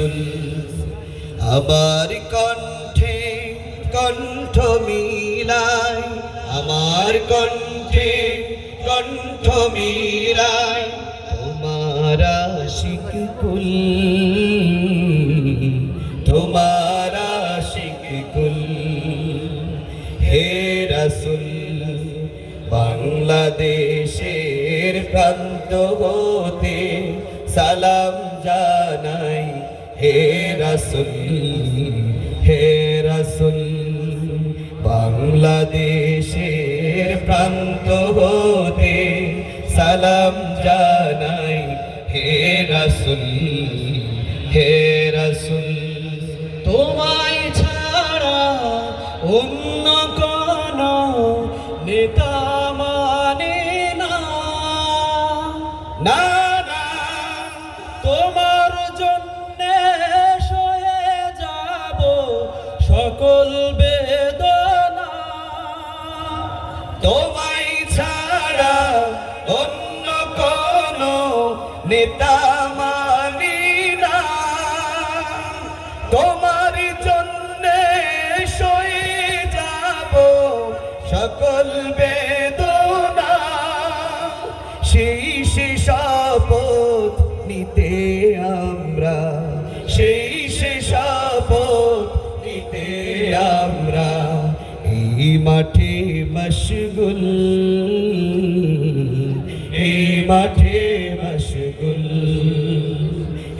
রসুল আবার কণ্ঠে কণ্ঠ মিলাই, আমার কণ্ঠে কণ্ঠ মিলাই, তোমার আশিক কুল। তোমার আশিক কুল। হে রসুল, বাংলাদেশের প্রান্ত হতে সালাম জানাই। হে রসুল হে রসুল, বাংলাদেশের প্রান্ত হতে সালাম জানাই। হে রসুল হে রসুল, তোমায় ছাড়া অন্য কোন নেতা মানে না। নেতা না। তোমার যাব সকল সেই নিতে আমরা, সেই নিতে আমরা। এই মাঠে মশগুল, এই মাঠে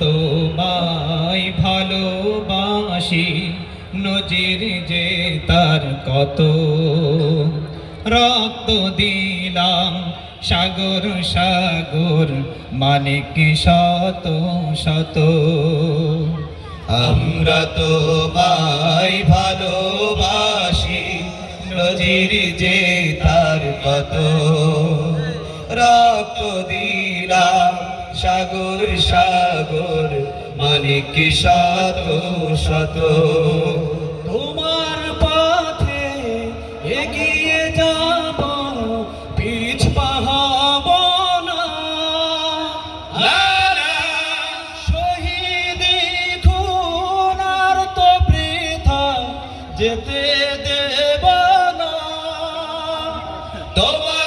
তোমায় ভালোবাসি, নজির যে তার কত। রক্ত দিলাম সাগর সাগর মানিক শত শত। আমরা তোমায় ভালোবাসি, নজির যে তার কত। রক্ত দিলাম সাগর সাগর মানিক শত শত তোমার পথে এগিয়ে যাব পিছ পাহাব না। শহীদ খুনার তো বৃথা যেতে দেব না। তোমার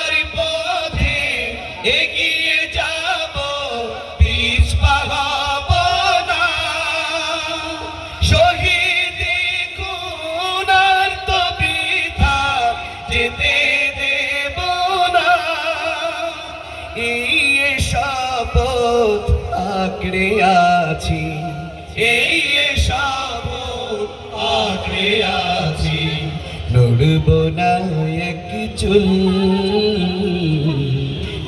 শপথ আঁকড়ে আছি। এই শপথ আঁকড়ে আছি। না এক চুল,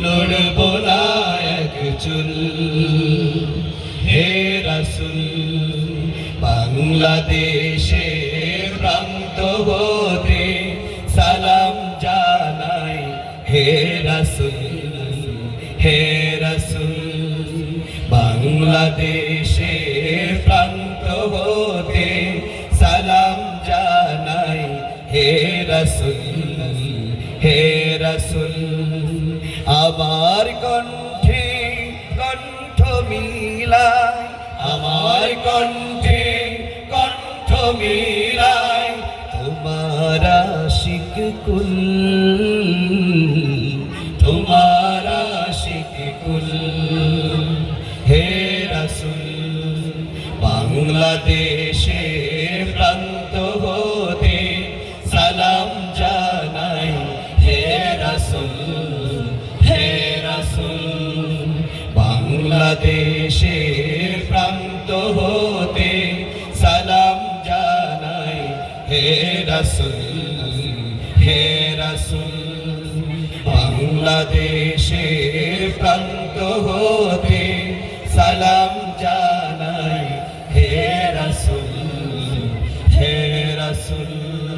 নড়ব না এক চুল। হে রাসুল, বাংলাদেশের প্রান্ত হতে বাংলাদেশের প্রান্ত হতে সালাম জানাই, হে রসুল হে রসুল। আমার কণ্ঠে কণ্ঠ মিলাই, আমার কণ্ঠে কণ্ঠ মিলাই, তোমার আশিক কুল বাংলাদেশের প্রান্ত হতে সালাম জানাই, হে রাসুল হে রাসুল। বাংলাদেশের প্রান্ত হতে সালাম জানাই, হে রাসুল হে রাসুল। বাংলাদেশের রাসুল